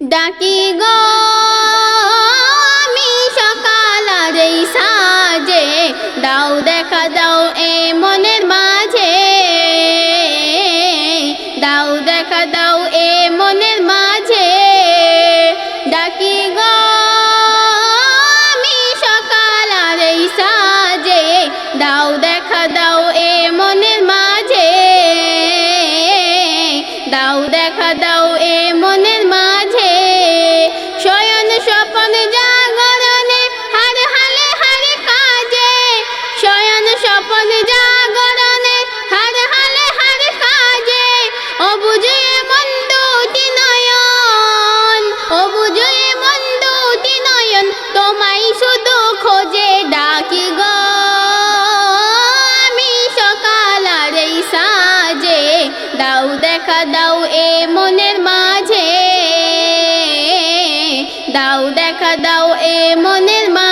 ডাকি গো। দাও দেখা দাও এ মনের মাঝে। দাও দেখা দাও এ মনের মাঝে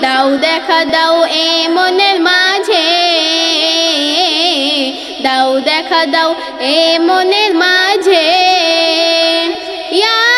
দাও দেখা দাও এ মনের মাঝে। দাও দেখা দাও এ মনের মাঝে। ইয়া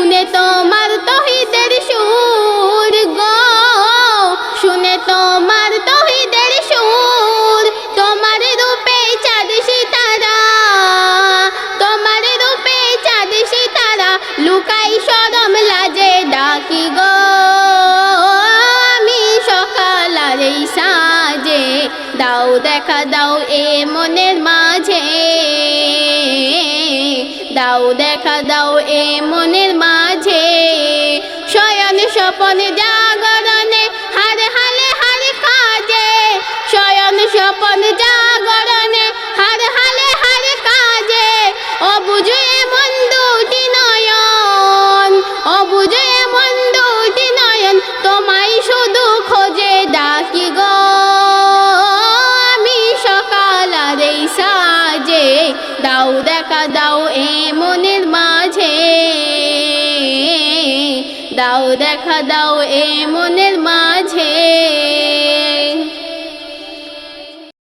শুনে তোমার তহিদের সুর গো। শুনে তোমার তহিদের সুর, তোমার রূপে চাঁদ সিতারা। তোমার রূপে চাঁদ সিতারা, লুকাই সরম লাজে ডাকি গো। আমি সকাল আর সাজে, দাও দেখা দাও এ মনের মাঝে। দাও দেখা দাও এ শয়ন স্বপন জাগরণে হার হালে হার কাজে শয়ন স্বপন জাগরণে হার হালে হার কাজে। ও বুঝে মন দুটি নয়ন ও বুঝে মন দুটি নয়ন, তোমায় শুধু খোঁজে ডাকি গো। আমি সকাল আর এই সাজে, দাও দেখা দাও দাও দেখা দাও এ মনের মাঝে।